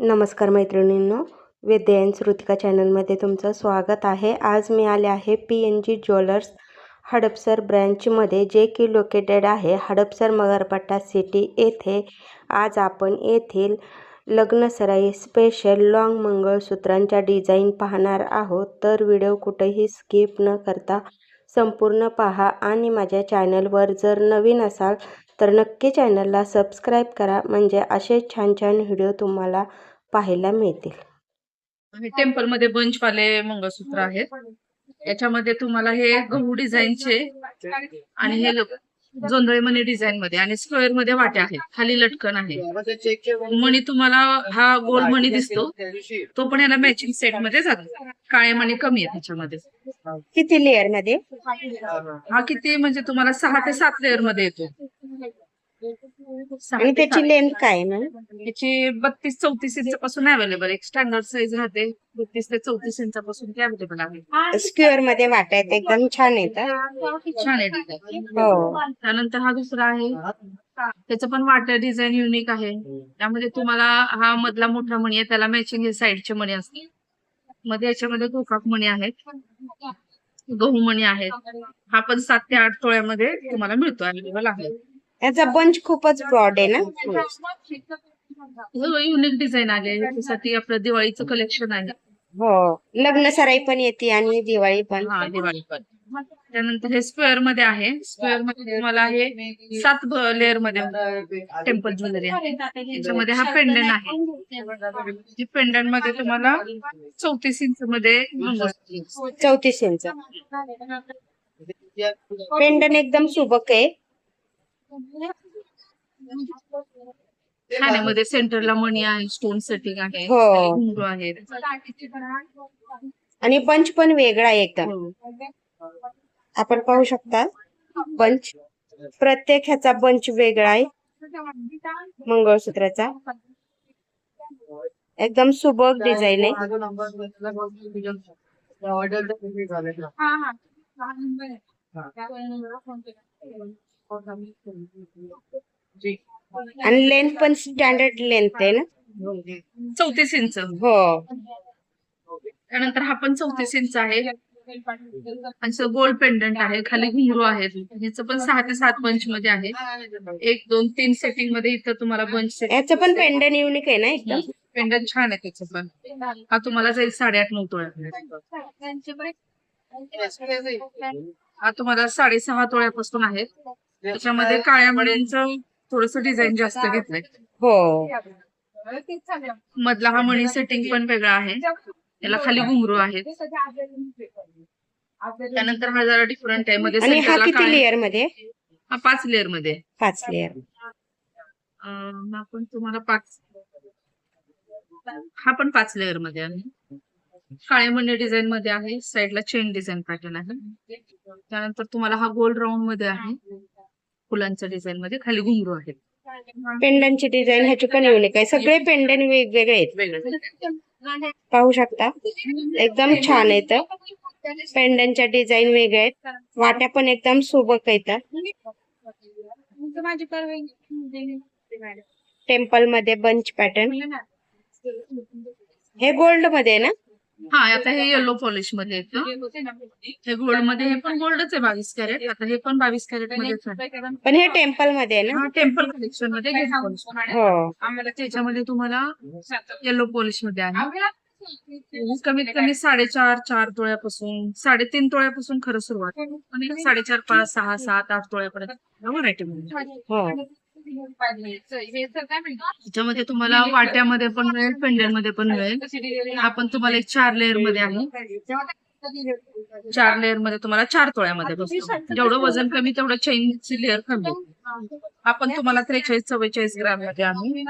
नमस्कार मैत्रिणींनो विद्यायन श्रुतिका चॅनलमध्ये तुमचं स्वागत आहे. आज मी आले आहे P N G jewellers Hadapsar ब्रँचमध्ये जे की लोकेटेड आहे हडपसर मगरपट्टा सिटी येथे. आज आपण येथील लग्नसराई स्पेशल लॉंग मंगळसूत्रांच्या डिझाईन पाहणार आहोत. तर व्हिडिओ कुठेही स्किप न करता संपूर्ण पहा आणि माझ्या चॅनलवर जर नवीन असाल तर नक्की चॅनलला सबस्क्राईब करा म्हणजे असे छान छान व्हिडिओ तुम्हाला पाहायला मिळतील. हे टेम्पलमध्ये बंच वाले मंगळसूत्र आहेत. याच्यामध्ये तुम्हाला हे गहू डिझाईनचे आणि हे जोंधळे मणी डिझाईन मध्ये आणि स्क्वेअरमध्ये वाट्या आहेत. खाली लटकन आहे. मणी तुम्हाला हा गोल्ड मणी दिसतो. तो पण याला मॅचिंग सेटमध्ये जातो. काळे मणी कमी आहे त्याच्यामध्ये. किती लेअरमध्ये? हा किती म्हणजे तुम्हाला सहा ते सात लेअरमध्ये येतो. आणि त्याची. लेंथ काय ना याची बत्तीस चौतीस इंचापासून अवेलेबल एक स्टँडर्ड साईज राहते. बत्तीस ते चौतीस इंचापासून ती अवेलेबल आहे. स्क्वेअरमध्ये वाटा आहेत. एकदम छान येतात छान design. हो. त्यानंतर हा दुसरा आहे. त्याचं पण वाटर डिझाईन युनिक आहे. त्यामध्ये तुम्हाला हा मधला मोठा मणी आहे. त्याला मॅचिंग हे साईडचे मणी असते मध्ये याच्यामध्ये गोकाक मणी आहेत. गहू मणी आहेत. हा पण सात ते आठ तोळ्यामध्ये तुम्हाला मिळतो अवेलेबल आहे. याचा बंच खूपच ब्रॉड आहे ना? युनिक डिझाईन आले त्यासाठी आपलं दिवाळीचं कलेक्शन आहे. हो लग्न सराई पण येते आणि दिवाळी पण. हा दिवाळी पण. त्यानंतर हे स्क्वेअरमध्ये आहे. स्क्वेअरमध्ये तुम्हाला हे सात लेअरमध्ये टेम्पल ज्वेलरी आहे. त्याच्यामध्ये हा पेंडंट आहे. पेंडंटमध्ये तुम्हाला चौतीस इंच मध्ये. चौतीस इंच पेंडन एकदम सुबक आहे. ठाण्यामध्ये सेंटरला मणी आहे स्टोन सेटिंग आहे हो. घुंगरू आहेत. आणि बंच पण वेगळा आहे एकदम. हो. आपण पाहू शकता बंच प्रत्येक ह्याचा बंच वेगळा आहे. मंगळसूत्राचा. एकदम सुबक डिझाईन आहे. आणि लेंथ पण स्टँडर्ड लेंथ आहे ना? चौतीस इंच. हो. त्यानंतर हा पण चौतीस इंच आहे. आणि गोल्ड पेंडंट आहे. खाली घुंगरू आहेत. ह्याचं पण सहा ते सात बंच मध्ये आहे. एक दोन तीन सेटिंगमध्ये इथं तुम्हाला बंच याचं पण पेंडन युनिक आहे ना एकदम? पेंडंट छान आहे त्याचं पण. हा तुम्हाला जाईल साडेआठ नऊ तोळ्यात हा तुम्हाला साडेसहा तोळ्यापासून आहे त्याच्यामध्ये काळ्या मण्यांचं थोडस डिझाईन जास्त घेतलंय. हो. मधला हा मणी सेटिंग पण वेगळा आहे. याला खाली घुंगरू आहेत. त्यानंतर हा जरा डिफरंट आहे. मध्ये आणि हा किती लेअरमध्ये? हा पाच लेअरमध्ये. पाच लेअर अं, हा पण तुम्हाला पाच हा पण पाच लेअरमध्ये आहे. काळे मणी डिझाईन मध्ये आहे. साईडला चेन डिझाईन पॅटर्न आहे. त्यानंतर तुम्हाला हा गोल्ड राऊंडमध्ये आहे. फुलांच्या डिझाईन मध्ये खाली घुंगरू आहेत. पेंडनची डिझाईन ह्याची पण युनिक आहे. सगळे पेंडन वेगवेगळे आहेत. पाहू शकता? एकदम छान आहेत. पेंडनच्या डिझाईन वेगळे आहेत. वाट्या पण एकदम सुबक आहेत. टेम्पलमध्ये बंच पॅटर्न हे गोल्डमध्ये आहे ना? हा आता हे येलो पॉलिशमध्ये येतं. हे गोल्डमध्ये हे पण गोल्डच आहे बावीस कॅरेट आता हे पण बावीस कॅरेट मध्येच आहे. पण हे टेम्पलमध्ये आहे ना? हा टेम्पल कलेक्शनमध्ये. हो आम्हाला त्याच्यामध्ये तुम्हाला येलो पॉलिशमध्ये आहे. कमीत कमी साडेचार चार तोळ्यापासून साडेतीन तोळ्यापासून खरं सुरुवात. आणि साडेचार पाच सहा सात आठ तोळ्यापर्यंत व्हरायटी मध्ये. हो. त्याच्यामध्ये तुम्हाला वाट्यामध्ये पण मिळेल पेंडलमध्ये पण मिळेल. आपण तुम्हाला एक चार लेअरमध्ये आहे. चार लेअरमध्ये तुम्हाला चार तोळ्यामध्ये बसतो. जेवढं वजन कमी तेवढं चेनची लेअर कमी. आपण तुम्हाला त्रेचाळीस चव्वेचाळीस ग्रॅममध्ये आहे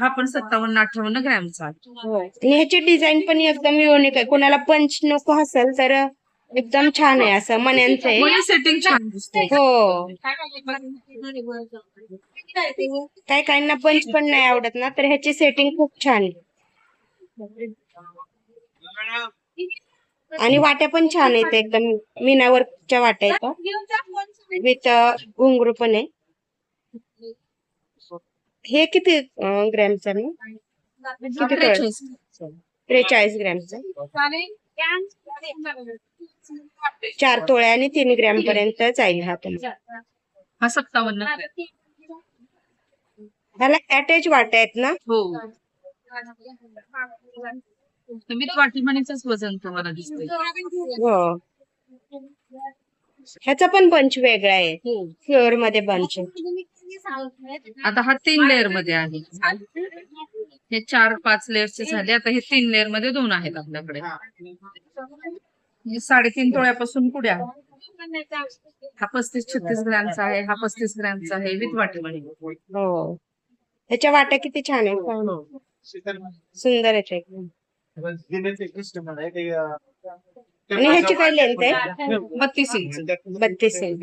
हा पण सत्तावन्न अठ्ठावन्न ग्रॅमचा हो. ह्याची डिझाईन पण एकदम युनिक आहे. कोणाला पंच नको असेल तर एकदम छान आहे असं मण्यांचं आहे. मनी सेटिंग छान दिसते हो. काही काहींना पंच पण नाही आवडत ना तर ह्याची सेटिंग खूप छान आहे. आणि वाट्या पण छान आहेत एकदम मीनावरच्या वाट्या आहेत. विथ घुंगरू पण आहे. हे किती ग्रॅमचा मी किती. त्रेचाळीस ग्रॅमचा चार तोळे आणि तीन ग्रॅम पर्यंत जाईल हा तुम्हाला हा सत्तावन्न. ह्याला अटॅच वाट्या आहेत ना? हो. तुम्ही वजन तुम्हाला दिसतंय. हो. ह्याचा पण बंच वेगळा आहे. हो. फ्लोअरमध्ये बंच आता हा तीन लेअरमध्ये आहे. हे चार पाच लेअरचे झाले. आता हे तीन लेअरमध्ये दोन आहेत आपल्याकडे. हे साडेतीन तोळ्यापासून पुढे आहे. हा पस्तीस छत्तीस ग्रॅमचा आहे. हा पस्तीस ग्रॅमचा आहे. विथ वाटीमणी. हो. ह्याच्या वाट्या किती छान आहेत. सुंदर आहेत. एकदम आणि ह्याची काय लेंथ आहे? बत्तीस इंच. बत्तीस इंच.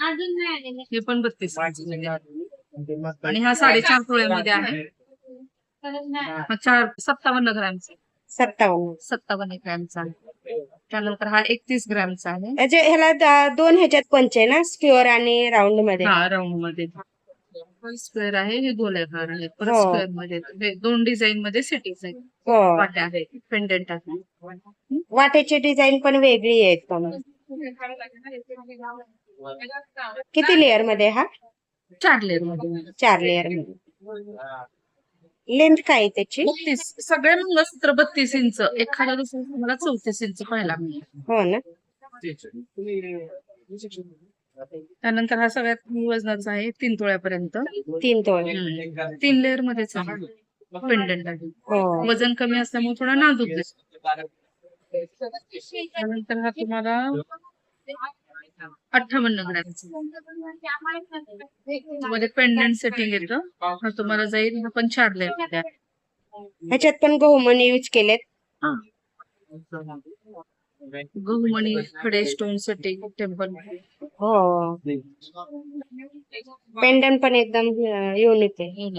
हे. पण बत्तीस इंच आणि हा साडेचार तोळ्यामध्ये आहे. हा चार सत्तावन्न ग्रॅमचा. सत्तावन्न. सत्तावन्न ग्रॅमचा. आहे त्यानंतर हा एकतीस ग्रॅमचा आहे. ह्याचे ह्याला दोन ह्याच्यात पंच आहे ना? स्क्युअर आणि राऊंडमध्ये. हा राऊंडमध्ये. स्क्वेअर आहे हे गोलाकार आहे परत हो. स्क्वेअरमध्ये. हे दोन डिझाईन मध्ये सेटिंग आहे हो. वाट्या आहेत. पेंडंट आहे वाट्याची डिझाईन पण वेगळी आहे. एकदम किती लेअरमध्ये हा? चार लेअरमध्ये. चार लेअरमध्ये. लेंथ काय त्याची? बत्तीस. सगळे मंगळसूत्र बत्तीस इंच एखाद्या दुसऱ्या तुम्हाला चौतीस इंच पाहायला हो ना. त्यानंतर हा सगळ्यात कमी वजनाचा आहे तीन तोळ्यापर्यंत. तीन तोळे. तीन लेअर मध्येच आहे. पेंडंट आहे. हो. वजन कमी असल्यामुळे थोडा नाजूक दिसतो त्यानंतर हा तुम्हाला अठ्ठावन्न ग्रॅमचा मध्ये पेंडंट सेटिंग येतं. हा तुम्हाला जाईल. हा पण चार. ह्याच्यात पण गहुमणी यूज केलेत. गहुमणी खडे स्टोन सेटिंग टेम्पल हो. पेंडन पण एकदम युनिक आहे.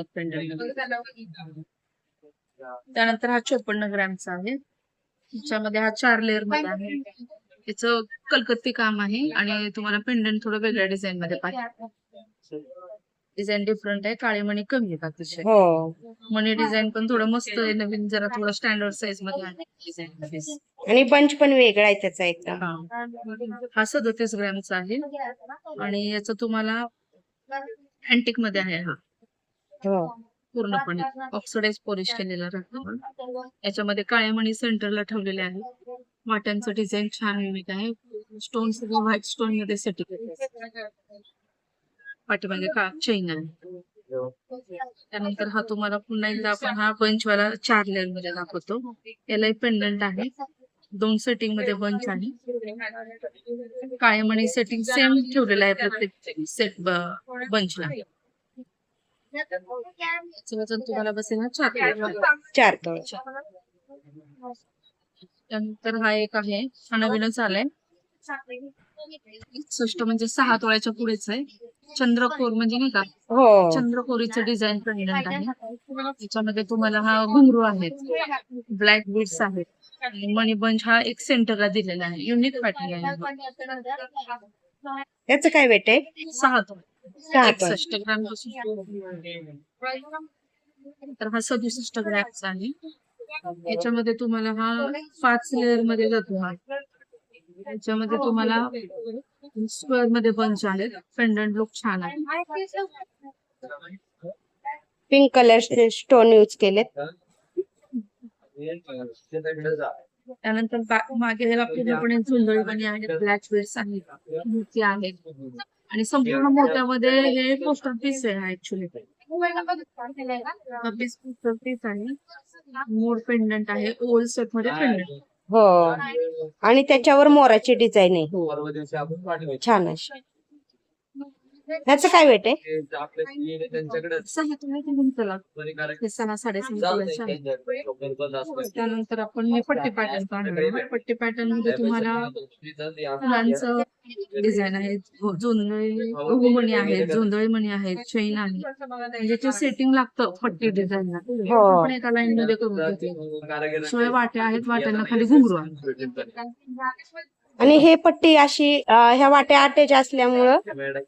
त्यानंतर हा चोपन्न ग्रॅमचा आहे. त्याच्यामध्ये हा चार लेअरमध्ये आहे. त्याचं कलकत्ती काम आहे आणि तुम्हाला पेंडंट थोडं वेगळ्या डिझाईन मध्ये पाहिजे. डिझाईन डिफरंट आहे काळे मणी कमी आहेत अतिशय? हो. मनी डिझाईन पण थोडं मस्त आहे नवीन जरा थोडं स्टँडर्ड साईजमध्ये आहे. डिझाईन आणि बंच पण वेगळा आहे त्याचा एकदम हा. हा सदतीस ग्रॅमचा आहे. आणि याचं तुम्हाला अँटिकमध्ये आहे हा. हो. पूर्णपणे ऑक्सिडाइज पॉलिश केलेला राहतो याच्यामध्ये काळे मणी सेंटरला ठेवलेले आहे. वाट्यांचं डिझाईन छान युनिक आहे. स्टोन सगळं व्हाईट स्टोनमध्ये सेटिंग पाठीमागे का? चैन आहे. त्यानंतर हा तुम्हाला पुन्हा एकदा आपण हा बंच वाला चार लेअरमध्ये दाखवतो. याला पेंडंट आहे. दोन सेटिंगमध्ये बंच आहे. काळे मणी सेटिंग सेम ठेवलेलं आहे प्रत्येक सेट बंचला तुम्हाला बसेल ना चार. चार. त्यानंतर हा एक आहे. हा नवीनच आलाय. एकसष्ट म्हणजे सहा तोळ्याच्या पुढेच आहे. चंद्रकोर म्हणजे नाही का? हो. चंद्रकोरीचं डिझाईन पेंडंट आहे. त्याच्यामध्ये तुम्हाला हा घुंगरू आहेत. ब्लॅक बीड्स आहेत. आणि मणी बंच हा एक सेंटरला दिलेला आहे. युनिक पॅटर्न आहे याचं काय वेट आहे? सहा तोळे. सहा तोळे. एकसष्ट ग्रॅम तर हा सदुसष्ट ग्रॅमचा आहे. याच्यामध्ये तुम्हाला हा पाच लेअरमध्ये जातो हा. याच्यामध्ये तुम्हाला स्क्वेअरमध्ये बंच आहेत पेंडंट लुक छान आहे. पिंक कलर स्टोन यूज केलेत. त्यानंतर मागे ह्याला पूर्णपणे झुंजळी आहेत. ब्लॅक बेड्स आहेत मोती आहेत आणि संपूर्ण मोत्यामध्ये हे पोस्टर पीस आहे ऍक्च्युली पीस पोस्टर पीस आहे. मोर पेंडंट आहे ओल सेटमध्ये पेंडंट हो. आणि त्याच्यावर मोराची डिझाईन आहे. छान अशी. ह्याचं काय वेट आहे? हे. त्यानंतर आपण हे पट्टी पॅटर्न पाहणार पट्टी पॅटर्नमध्ये तुम्हाला फुलांचं डिझाईन आहे. जोंधळी आहेत जोंधळी मणी आहेत चैन आहे. म्हणजे सेटिंग लागतं पट्टी डिझाईनला हो. आपण एका लाईन मध्ये करून शिवाय वाट्या आहेत वाट्यांना खाली घुंगरू आहे. आणि हे पट्टी अशी अं, ह्या वाट्या अटॅच असल्यामुळं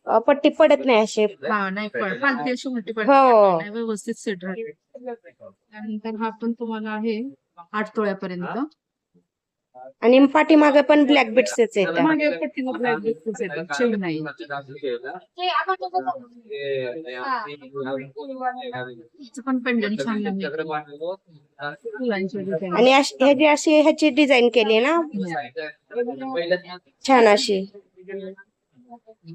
अं, पट्टी पडत नाही अशी. हा नाही पण अशी हो. नाही, व्यवस्थित सेट राहते. त्यानंतर हा पण तुम्हाला आहे आठ तोळ्यापर्यंत. आणि पाठीमागे पण ब्लॅक बिट्स येतात मागे पट्टीला black beads येतात. चेन नाही. त्याचं पण पेंडंट छान आहे. फुलांची design. आणि अशी- ह्याची अशी ह्याची डिझाईन केली ना? छान अशी.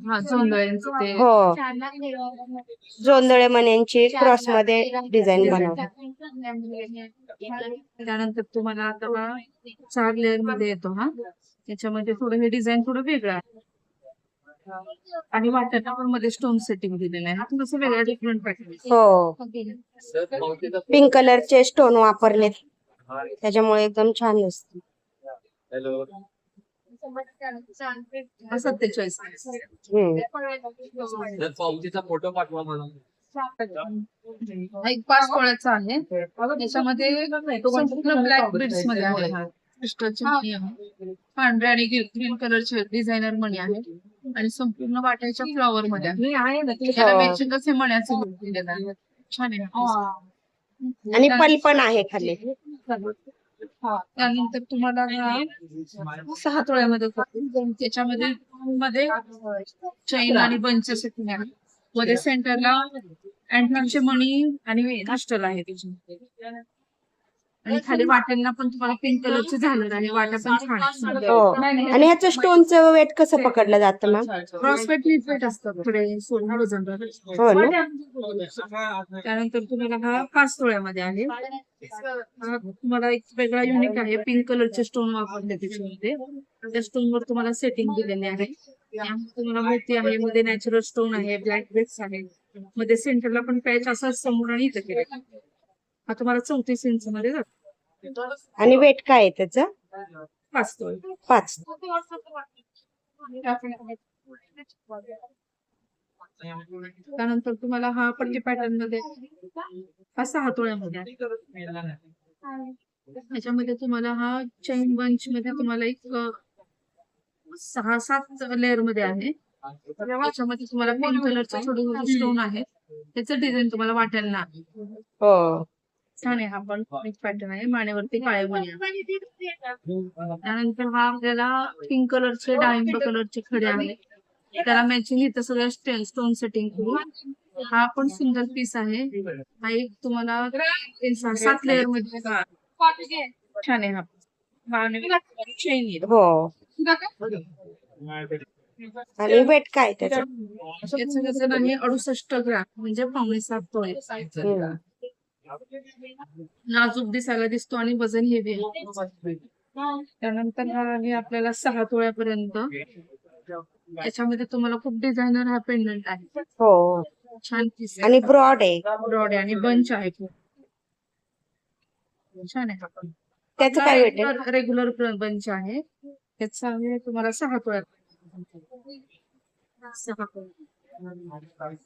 हा जोंधळ्यांचं ते. हो. जोंधळे मण्यांची क्रॉसमध्ये डिझाईन बनवली. त्यानंतर तुम्हाला आता हा. चार लेअरमध्ये येतो हा. त्याच्यामध्ये थोडं हे डिझाईन थोडं वेगळं आहे. आणि पण मध्ये स्टोन सेटिंग दिलेलं आहे. हा थोडंसं वेगळं डिफरंट पॅटर्न हो. पिंक कलरचे स्टोन वापरले त्याच्यामुळे एकदम छान दिसत. सत्तेचाळीस फोटो पाठवा मला. हा एक पाच तोळ्याचा आहे. त्याच्यामध्ये संपूर्ण ब्लॅक बीड्समध्ये आहे. हा. क्रिस्टलची पांढऱ्या आणि ग्रीन कलरचे डिझायनर मणी आहे आणि संपूर्ण वाट्याच्या फ्लॉवर मध्ये आहे. त्याला हो. मॅचिंगच हे मण्याचं look दिलेलं आहे छान आहे. आणि पल पण आहे खाली. त्यानंतर तुम्हाला हा सहा तोळ्यामध्ये. त्याच्यामध्ये मध्ये चैन आणि बंच सेटिंग आहे मध्ये सेंटरला अँटिकचे मणी आणि क्रिस्टल आहे त्याची आणि खाली वाट्यांना पण तुम्हाला पिंक कलरचे झालेलं आहे वाट्या पण छान आहेत. हो. आणि ह्याचं स्टोनचं वेट कसं पकडलं जातं मॅम क्रॉसवेट लिटवेट असतं थोडे सोळा वजन. हो ना. त्यानंतर तुम्हाला हा पाच तोळ्यामध्ये आहे. हा तुम्हाला एक वेगळा युनिक आहे. पिंक कलरचे स्टोन वापरले त्याच्यामध्ये. त्या स्टोन वर तुम्हाला सेटिंग दिलेले आहे. मोती आहे. मध्ये नॅचरल स्टोन आहे ब्लॅक बेट्स आहे. मध्ये सेंटरला पण पॅच असा समोर आणि इथं केलं हा तुम्हाला चौतीस इंच मध्ये जातो. आणि वेट काय आहे त्याचं? पाच तोळे पाच. त्यानंतर तुम्हाला हा पट्टी पॅटर्नमध्ये हा सहा तोळ्यामध्ये. त्याच्यामध्ये तुम्हाला हा चैन बंच मध्ये तुम्हाला एक सहा सात लेअरमध्ये आहे. त्याच्यामध्ये तुम्हाला पिंक कलरचं छोटं स्टोन आहे. त्याचं डिझाईन तुम्हाला वाटेल ना. हो. छान आहे हा पण एक पॅटर्न आहे. मानेवरती काळे आहे. त्यानंतर हा आपल्याला पिंक कलरचे डाळिंब कलरचे खडे आहे त्याला मॅचिंग इथं सगळं स्टोन सेटिंग करून हा पण सुंदर पीस आहे. हा एक तुम्हाला सात लेअरमध्ये छान आहे हा. चेन येईल हो. आणि वेट काय त्याचं आहे अडुसष्ट ग्राम. म्हणजे पावणे सात तोळे. नाजूक दिसायला दिसतो आणि वजन हेवी आहे. त्यानंतर हा आहे आपल्याला सहा तोळ्यापर्यंत. याच्यामध्ये तुम्हाला खूप डिझायनर हा पेंडंट आहे. हो. छान पीस आहे. आणि ब्रॉड आहे. ब्रॉड आहे आणि बंच आहे खूप छान आहे. हा पण त्याचं काय रेग्युलर बंच आहे. आहे तुम्हाला सहा तोळ्यात सहा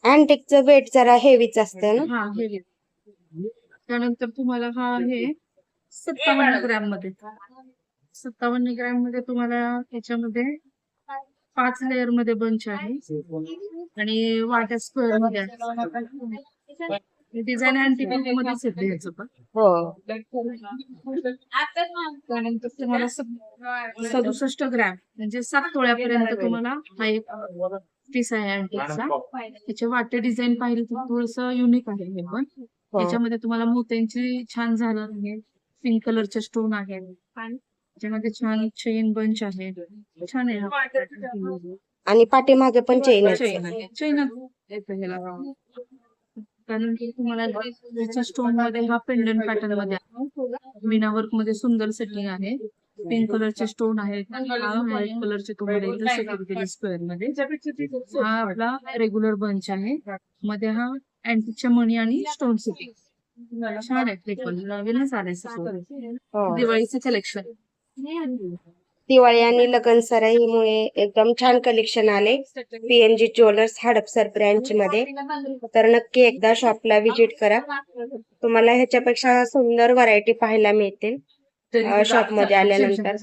अँटिकचं वेट जरा हेवीच असतं ना? हा हे. त्यानंतर तुम्हाला हा आहे सत्तावन्न ग्रॅममध्ये. सत्तावन्न ग्रॅममध्ये तुम्हाला याच्यामध्ये पाच लेअरमध्ये बंच आहे. आणि वाट्या स्क्वेअरमध्ये आहे. डिझाईन अँटी मध्येच येते ह्याचं पण. हो. त्यानंतर तुम्हाला सद- सदुसष्ट ग्रॅम म्हणजे सात तोळ्यापर्यंत तुम्हाला हा एक पीस आहे अँटिकचा. त्याचे वाटे डिझाईन पाहिली तर थोडस युनिक आहे हे पण. हो. त्याच्यामध्ये तुम्हाला मोत्यांची छान झालं आहे. पिंक कलरचे स्टोन आहे. त्याच्यामध्ये छान चेन बंच आहे. छान आहे. आणि पाठीमागे पण चेन चैन त्यानंतर तुम्हाला स्टोनमध्ये हा पेंडंट पॅटर्नमध्ये आहे. मीना वर्कमध्ये सुंदर सेटिंग आहे. पिंक कलरचे स्टोन आहेत. हा व्हाईट कलरचे तुम्हाला इथं सेटिंग केली स्क्वेअरमध्ये. हा आपला रेग्युलर बंच आहे. मध्ये हा अँटिकच्या मणी आणि स्टोन सेटिंग छान आहे नवीनच आलंय. हो. दिवाळीचं कलेक्शन दिवाळी आणि लग्न सराईमुळे एकदम छान कलेक्शन आले. पीएनजी ज्वेलर्स हडपसर ब्रँच मध्ये तर नक्की एकदा शॉपला व्हिजिट करा. तुम्हाला ह्याच्यापेक्षा सुंदर व्हरायटी पाहायला मिळतील. शॉपमध्ये आल्यानंतर.